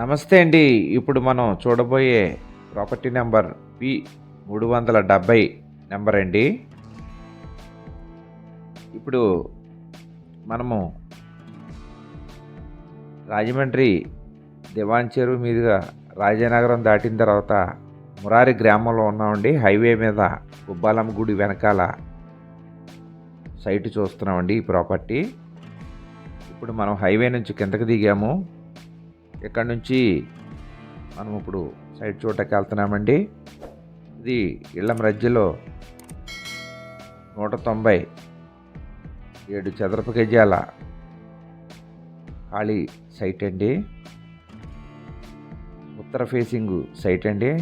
నమస్తే అండి. ఇప్పుడు మనం చూడబోయే ప్రాపర్టీ నెంబర్ పి మూడు వందల డెబ్భై నెంబర్ అండి. ఇప్పుడు మనము రాజమండ్రి దివాన్ చెరువు మీదుగా రాజనగరం దాటిన తర్వాత మురారి గ్రామంలో ఉన్నామండి. హైవే మీద గుబ్బాలమ్మ గుడి వెనకాల సైట్ చూస్తున్నామండి ఈ ప్రాపర్టీ. ఇప్పుడు మనం హైవే నుంచి కిందకి దిగాము. ఇక్కడ నుంచి మనం ఇప్పుడు సైడ్ చూడటానికి వెళ్తున్నామండి? ఇది ఇళ్ళ మధ్యలో నూట తొంభై ఏడు చదరపు గజాల ఖాళీ సైట్ అండి. ఉత్తర ఫేసింగ్ సైట్ అండి.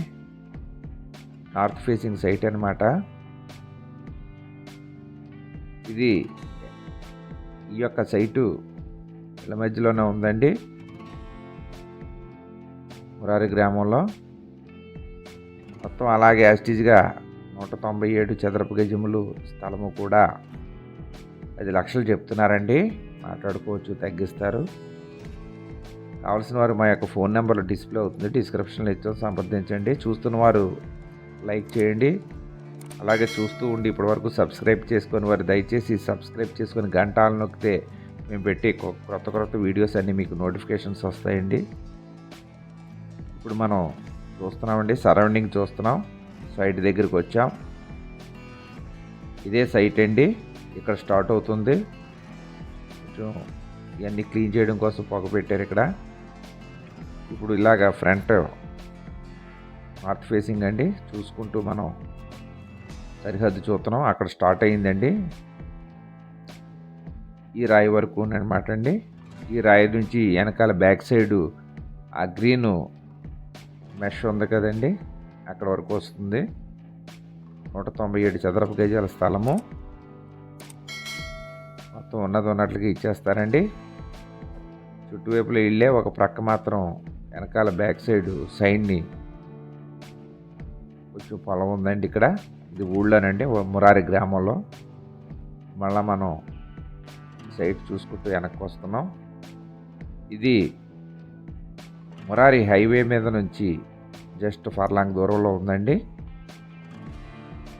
నార్త్ ఫేసింగ్ సైట్ అనమాట ఇది ఈ యొక్క సైటు ఇళ్ళ మధ్యలోనే ఉందండి. మురారి గ్రామంలో మొత్తం అలాగే యాస్టీజ్గా నూట తొంభై ఏడు చదరపు గజములు స్థలము కూడా పది లక్షలు చెప్తున్నారండి. మాట్లాడుకోవచ్చు తగ్గిస్తారు. కావాల్సిన వారు మా యొక్క ఫోన్ నెంబర్ డిస్ప్లే అవుతుంది. డిస్క్రిప్షన్లో ఇచ్చాం సంప్రదించండి. చూస్తున్న వారు లైక్ చేయండి. అలాగే చూస్తూ ఉండి ఇప్పటివరకు సబ్స్క్రైబ్ చేసుకొని వారు దయచేసి సబ్స్క్రైబ్ చేసుకొని గంటలు నొక్కితే మేము పెట్టి క్రొత్త కొత్త కొత్త వీడియోస్ అన్నీ మీకు నోటిఫికేషన్స్ వస్తాయండి. ఇప్పుడు మనం చూస్తున్నామండి సరౌండింగ్ చూస్తున్నాం. సైట్ దగ్గరికి వచ్చాం. ఇదే సైట్ అండి. ఇక్కడ స్టార్ట్ అవుతుంది. కొంచెం ఇవన్నీ క్లీన్ చేయడం కోసం పొగ పెట్టారు ఇక్కడ. ఇప్పుడు ఇలాగా ఫ్రంట్ నార్త్ ఫేసింగ్ అండి. చూసుకుంటూ మనం సరిహద్దు చూస్తున్నాం. అక్కడ స్టార్ట్ అయ్యిందండి ఈ రాయి వరకు అనమాట అండి. ఈ రాయి నుంచి వెనకాల బ్యాక్ సైడు ఆ గ్రీను మెష్ ఉంది కదండి. అక్కడ వరకు వస్తుంది. నూట తొంభై ఏడు చదరపు గజాల స్థలము. మొత్తం ఉన్నది ఉన్నట్లుగా ఇచ్చేస్తారండి చుట్టువైపులో ఇళ్ళే ఒక ప్రక్క మాత్రం వెనకాల బ్యాక్ సైడ్ సైడ్ని కొంచెం పొలం ఉందండి ఇక్కడ. ఇది ఊళ్ళోనండి మురారి గ్రామంలో. మళ్ళీ మనం సైట్ చూసుకుంటూ వెనక్కి వస్తున్నాం. ఇది మురారి హైవే మీద నుంచి జస్ట్ ఫర్లాంగ్ దూరంలో ఉందండి.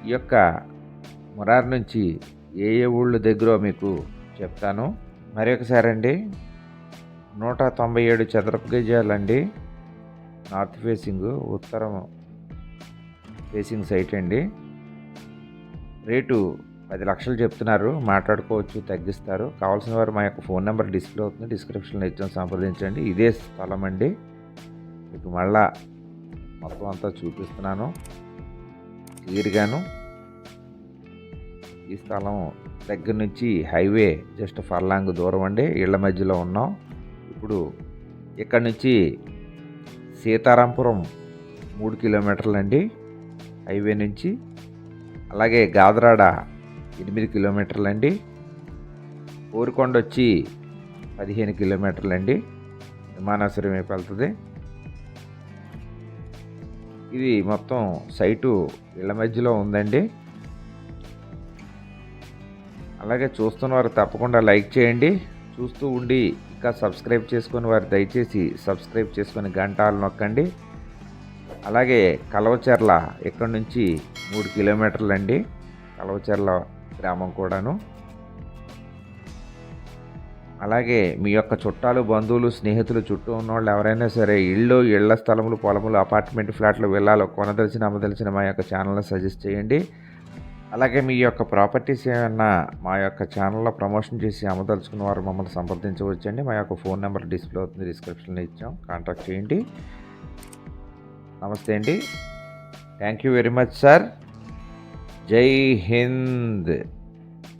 ఈ యొక్క మురారి నుంచి ఏ ఏ ఊళ్ళు దగ్గర మీకు చెప్తాను. మరి ఒకసారి అండి నూట తొంభై ఏడు చదరపు గజాలండి. నార్త్ ఫేసింగ్ ఉత్తరం ఫేసింగ్ సైట్ అండి. రేటు పది లక్షలు చెప్తున్నారు. మాట్లాడుకోవచ్చు తగ్గిస్తారు. కావాల్సిన వారు మా యొక్క ఫోన్ నెంబర్ డిస్ప్లే అవుతుంది. డిస్క్రిప్షన్లో ఇచ్చాం సంప్రదించండి. ఇదే స్థలం అండి. మీకు మళ్ళా మొత్తం అంతా చూపిస్తున్నాను. క్లియర్గాను. ఈ స్థలం దగ్గర నుంచి హైవే జస్ట్ ఫర్లాంగ్ దూరం అండి. ఇళ్ళ మధ్యలో ఉన్నాం. ఇప్పుడు ఇక్కడ నుంచి సీతారాంపురం మూడు కిలోమీటర్లండి హైవే నుంచి అలాగే గాదరాడ ఎనిమిది కిలోమీటర్లు అండి. కోరికొండ వచ్చి పదిహేను కిలోమీటర్లు అండి. విమానాశ్రయం వైపు వెళ్తుంది. ఇది మొత్తం సైటు ఇళ్ళ మధ్యలో ఉందండి. అలాగే చూస్తున్న వారు తప్పకుండా లైక్ చేయండి. చూస్తూ ఉండి ఇంకా సబ్స్క్రైబ్ చేసుకొని వారు దయచేసి సబ్స్క్రైబ్ చేసుకొని గంటలు నొక్కండి. అలాగే కలవచెర్ల ఇక్కడ నుంచి మూడు కిలోమీటర్లు అండి కలవచెర్ల గ్రామం కూడాను. అలాగే మీ యొక్క చుట్టాలు బంధువులు స్నేహితులు చుట్టూ ఉన్న వాళ్ళు ఎవరైనా సరే ఇళ్ళు ఇళ్ళ స్థలములు పొలములు అపార్ట్మెంట్ ఫ్లాట్లు వెళ్ళాలో కొనదలిచిన అమ్మదలిచిన మా యొక్క ఛానల్ని సజెస్ట్ చేయండి. అలాగే మీ యొక్క ప్రాపర్టీస్ ఏమైనా మా యొక్క ఛానల్లో ప్రమోషన్ చేసి అమ్మదలుచుకున్న వారు మమ్మల్ని సంప్రదించవచ్చండి. మా యొక్క ఫోన్ నెంబర్ డిస్ప్లే అవుతుంది డిస్క్రిప్షన్లో ఇచ్చాం. కాంటాక్ట్ చేయండి. నమస్తే అండి. Thank you very much sir. Jai Hind.